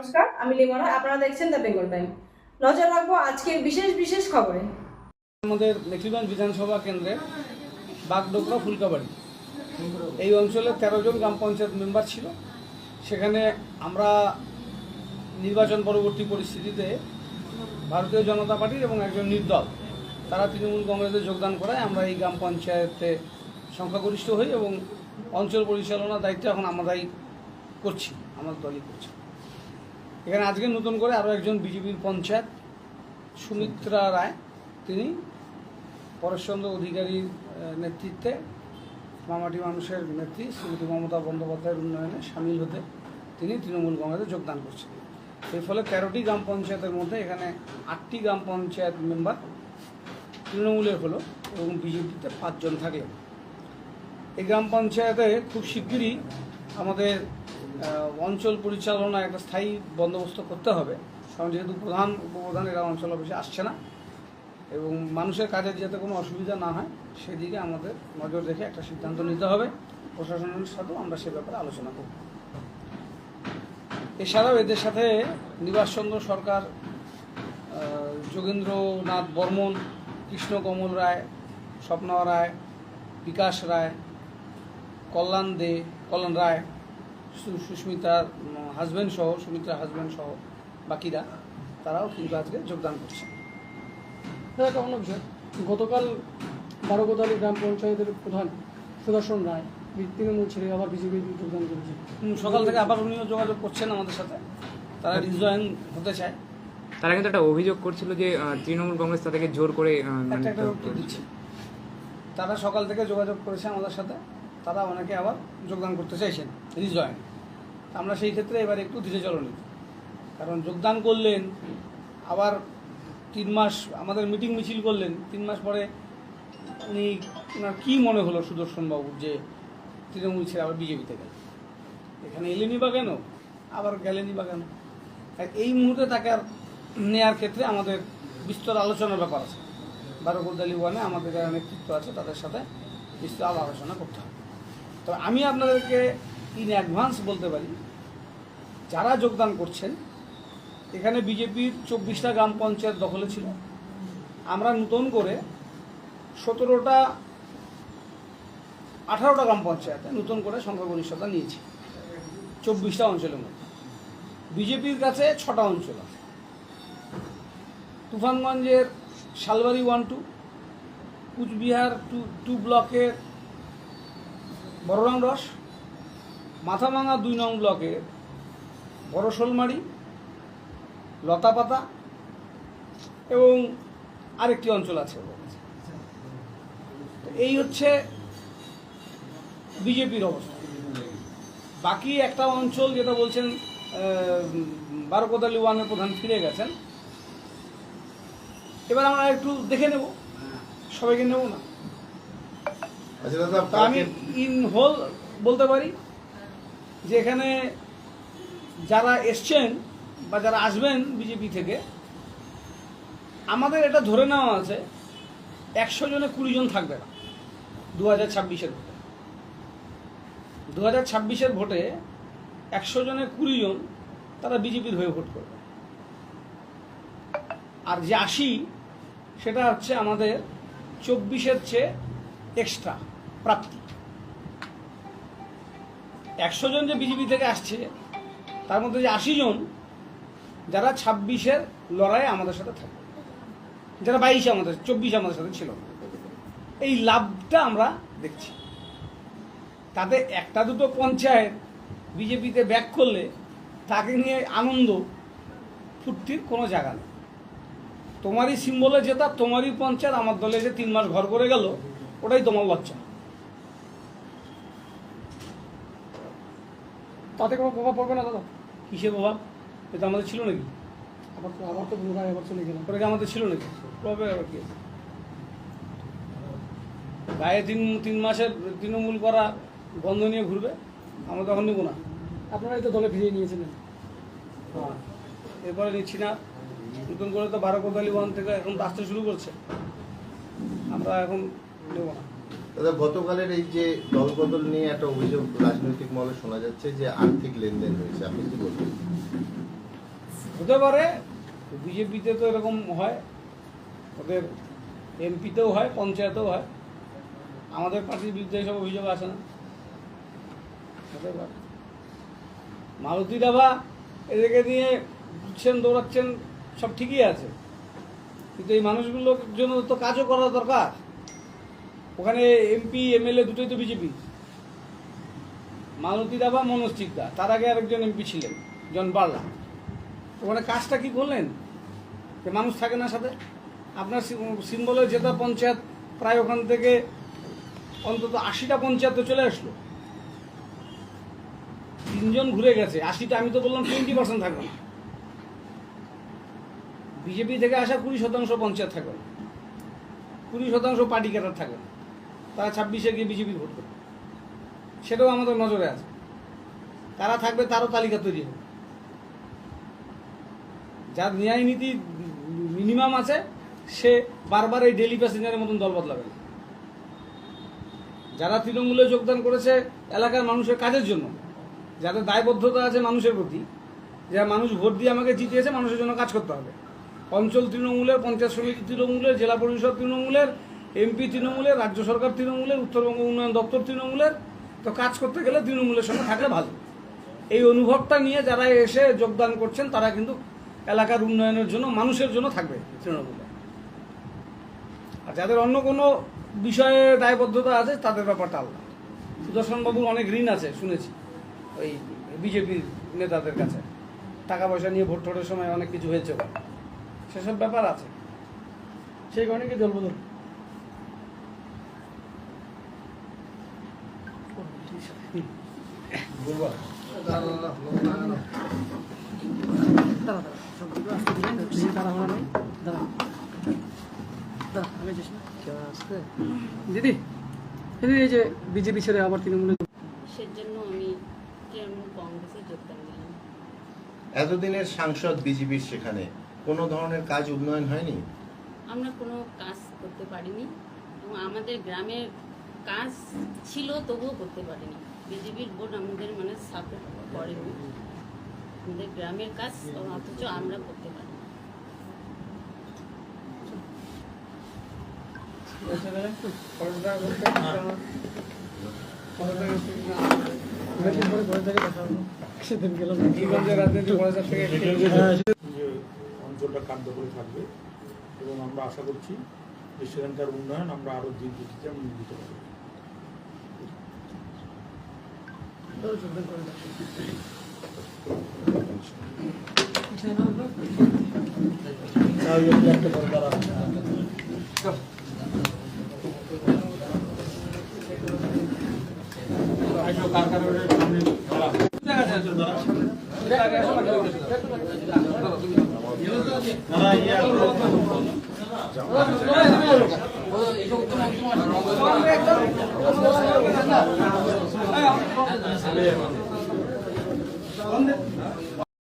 নমস্কার, আমি লিমনা, আপনারা দেখছেন দ্য বেঙ্গল টাইম নজর রাখব আজকের বিশেষ বিশেষ খবরে। আমাদের মেখলিগঞ্জ বিধানসভা কেন্দ্রে বাগডোকরা ফুলকাবাড়ি। এই অঞ্চলে তেরো জন গ্রাম পঞ্চায়েত মেম্বার ছিল। সেখানে আমরা নির্বাচন পরবর্তী পরিস্থিতিতে ভারতীয় জনতা পার্টির এবং একজন নির্দল, তারা তৃণমূল কংগ্রেসে যোগদান করায় আমরা এই গ্রাম পঞ্চায়েতে সংখ্যাগরিষ্ঠ হই এবং অঞ্চল পরিচালনার দায়িত্ব এখন আমরাই করছি আমার দলই করছি। এখানে আজকে নতুন করে আরও একজন বিজেপির পঞ্চায়েত, সুমিত্রা রায়, তিনি পরেশচন্দ্র অধিকারীর নেতৃত্বে মামাটি মানুষের নেত্রী শ্রীমতী মমতা বন্দ্যোপাধ্যায়ের উন্নয়নে সামিল হতে তিনি তৃণমূল কংগ্রেসে যোগদান করছেন। এর ফলে তেরোটি গ্রাম পঞ্চায়েতের মধ্যে এখানে আটটি গ্রাম পঞ্চায়েত মেম্বার তৃণমূলের হলো এবং বিজেপিতে পাঁচজন থাকলেন এই গ্রাম পঞ্চায়েতে খুব শিগগিরই আমাদের অঞ্চল পরিচালনায় একটা স্থায়ী বন্দোবস্ত করতে হবে। কারণ যেহেতু প্রধান উপপ্রধান এরা অঞ্চল অফিসে আসছে না, এবং মানুষের কাজের যাতে কোনো অসুবিধা না হয়, সেদিকে আমাদের নজর রেখে একটা সিদ্ধান্ত নিতে হবে। প্রশাসনের সাথেও আমরা সে ব্যাপারে আলোচনা করব। এছাড়াও এদের সাথে নিবাসচন্দ্র সরকার যোগেন্দ্রনাথ বর্মন, কৃষ্ণকমল রায় স্বপ্না রায় বিকাশ রায়, কল্যাণ দে, কল্যাণ রায় সুস্মিতার হাজব্যান্ড সহ সুমিত্রার হাজব্যান্ড সহ বাকিরা তারাও কিন্তু আজকে যোগদান করছে। এটা একটা অন্য বিষয়। গতকাল বারোগোদালি গ্রাম পঞ্চায়েতের প্রধান সুদর্শন রায় তৃণমূল ছেড়ে আবার বিজেপি যোগদান করেছে। সকাল থেকে আবার উনিও যোগাযোগ করছেন আমাদের সাথে। তারা রিজয়েন হতে চায়। তারা কিন্তু একটা অভিযোগ করছিল যে তৃণমূল কংগ্রেস তাদেরকে জোর করে মানে একটা একটা উত্তর দিচ্ছি। তারা সকাল থেকে যোগাযোগ করেছে আমাদের সাথে। তারা অনেকে আবার যোগদান করতে চাইছেন রিজয়েন আমরা সেই ক্ষেত্রে এবার একটু ধীরে চলনি। কারণ যোগদান করলেন, আবার তিন মাস আমাদের মিটিং মিছিল করলেন, তিন মাস পরে উনি ওনার কী মনে হলো সুদর্শনবাবুর যে তৃণমূল ছেড়ে আবার বিজেপিতে গেল? এখানে এলেনি বা কেন? আবার গেলেনি বা কেন? আর এই মুহূর্তে তাকে আর নেয়ার ক্ষেত্রে আমাদের বিস্তর আলোচনার ব্যাপার আছে। বারোকুদ্দালি ওয়ানে আমাদের যারা নেতৃত্ব আছে, তাদের সাথে বিস্তর আলোচনা করতে হবে। তবে আমি আপনাদেরকে ইন অ্যাডভান্স বলতে পারি, যারা যোগদান করছেন, এখানে বিজেপির চব্বিশটা গ্রাম পঞ্চায়েত দখলে ছিল। আমরা নতুন করে সতেরোটা, আঠারোটা গ্রাম পঞ্চায়েতে নতুন করে সংখ্যাগরিষ্ঠতা নিয়েছি, চব্বিশটা অঞ্চলের মধ্যে। বিজেপির কাছে ছটা অঞ্চল আছে। তুফানগঞ্জের Salbari one two, Coochbehar two two ব্লকের বড়রাম রস, মাথাভাঙা দুই নং ব্লকের বড় শোলমারি, লতাপাতা এবং আরেকটি অঞ্চল আছে। এই হচ্ছে বিজেপির অবস্থা। বাকি একটা অঞ্চল যেটা বলছেন বারোকদালি ওয়ানের প্রধান ফিরে গেছেন। এবার আমরা একটু দেখে নেব, সবাইকে নেব না? আচ্ছা দাদা আমি ইন হোল বলতে পারি যে এখানে যারা এসছেন বা যারা আসবেন বিজেপি থেকে আমাদের এটা ধরে নেওয়া আছে একশো জনে কুড়ি জন থাকবে না দু হাজার ছাব্বিশের ভোটে। দু হাজার ছাব্বিশের ভোটে একশো জনে কুড়ি জন তারা বিজেপির হয়ে ভোট করবে। আর যে আশি সেটা হচ্ছে আমাদের চব্বিশের চেয়ে এক্সট্রা প্রাপ্তি। একশো জন যে বিজেপি থেকে আসছে, তার মধ্যে যে আশি জন যারা ছাব্বিশের লড়াইয়ে আমাদের সাথে থাকবে, যারা বাইশে আমাদের, চব্বিশে আমাদের সাথে ছিল। এই লাভটা আমরা দেখছি। তাতে একটা দুটো পঞ্চায়েত বিজেপিতে ব্যাক করলে তাকে নিয়ে আনন্দ ফুর্তির কোনো জায়গা নেই। তোমারই সিম্বলে জেতা, তোমারই পঞ্চায়েত, আমার দলে যে তিন মাস ঘর করে গেল, ওটাই তোমার লজ্জা। তাতে কোনো প্রভাব পড়বে না দাদা। কিসের প্রভাব? এটা আমাদের ছিল নাকি? আবার তো আবার তো পুনরায় আবার চলে গেলাম। ওটা আমাদের ছিল নাকি? প্রভাবে আবার কি আছে? গায়ে তিন তিন মাসের তৃণমূল করা গন্ধ নিয়ে ঘুরবে? আমরা তখন নিব না। আপনারাই তো দলে ফিরিয়ে নিয়েছিলেন। এরপরে নিচ্ছি না। নতুন করে তো বারো কোদালি ওয়ান থেকে এখন আসতে শুরু করছে। আমরা এখন নেব না। দাদা, গতকালের এই যে দলবদল নিয়ে একটা অভিযোগ রাজনৈতিক মহলে শোনা যাচ্ছে যে আর্থিক লেনদেন হয়েছে। আপনি কি বলবেন? হতে পারে। বিজেপিতে তো এরকম হয়। ওদের এমপিতেও হয়, পঞ্চায়েতেও হয়। আমাদের পার্টির বিরুদ্ধে সব অভিযোগ আসে না। হতে পারে। মালতী দাবা এদেরকে নিয়ে ঘুরছেন, দৌড়াচ্ছেন, সব ঠিকই আছে। কিন্তু এই মানুষগুলোর জন্য তো কাজও করা দরকার। ওখানে এমপি এমএলএ দুটোই তো বিজেপি মালতী দাবা মনোজ চিকদা তার আগে আরেকজন এমপি ছিলেন, জন বার্লা। ওখানে কাজটা কি করলেন? যে মানুষ থাকে না সাথে? আপনার সিম্বলের জেতা পঞ্চায়েত প্রায় ওখান থেকে অন্তত আশিটা পঞ্চায়েত তো চলে আসলো। তিনজন ঘুরে গেছে, আশিটা আমি তো বললাম টোয়েন্টি পার্সেন্ট থাকবে না। বিজেপি থেকে আসা কুড়ি শতাংশ পঞ্চায়েত থাকবে কুড়ি শতাংশ পার্টি ক্যাডার থাকবে না। তারা ছাব্বিশে গিয়ে বিজেপি ভোট করবে সেটাও আমাদের নজরে আছে। তারা থাকবে, তারও তালিকা তৈরি হবে। যার ন্যায় নীতি মিনিমাম আছে, সে বারবার এই ডেলি প্যাসেঞ্জারের মতন দল বদলাবে যারা তৃণমূলে যোগদান করেছে এলাকার মানুষের কাজের জন্য, যাদের দায়বদ্ধতা আছে মানুষের প্রতি, যারা মানুষ ভোট দিয়ে আমাকে জিতিয়েছে, মানুষের জন্য কাজ করতে হবে। অঞ্চল তৃণমূলের, পঞ্চায়েত সমিতি তৃণমূলের, জেলা পরিষদ তৃণমূলের এমপি তৃণমূলের, রাজ্য সরকার তৃণমূলের, উত্তরবঙ্গ উন্নয়ন দপ্তর তৃণমূলের, তো কাজ করতে গেলে তৃণমূলের সঙ্গে থাকলে ভালো। এই অনুভবটা নিয়ে যারা এসে যোগদান করছেন, তারা কিন্তু এলাকার উন্নয়নের জন্য, মানুষের জন্য থাকবে তৃণমূলে। আর যাদের অন্য কোনো বিষয়ে দায়বদ্ধতা আছে, তাদের ব্যাপারটা আলাদা। সুদর্শন বাবুর অনেক ঋণ আছে, শুনেছি, ওই বিজেপির নেতাদের কাছে। টাকা পয়সা নিয়ে ভোট টোটের সময় অনেক কিছু হয়েছে সেসব ব্যাপার আছে। সেই কারণে কি দল দিদি দিদি এই যে বিজেপি ছেড়ে আবার তৃণমূলে সেজন্য আমি তৃণমূল কংগ্রেসে যোগদান দিলাম এতদিনের সাংসদ বিজেপির সেখানে কোনো ধরনের কাজ উন্নয়ন হয়নি? আমরা কোনো কাজ করতে পারিনি এবং আমাদের গ্রামের কাজ ছিল, তবুও করতে পারিনি। বিজেপির ভোট আমাদের মানে সাপোর্ট করেনি। আমাদের গ্রামের কাজ, অথচ আমরা করতে পারি অঞ্চলটা কার্যকরী থাকবে, এবং আমরা আশা করছি যে সেখানকার উন্নয়ন আমরা আরও দিন দিতে দিতে পারব। যোগদান করে Thank you.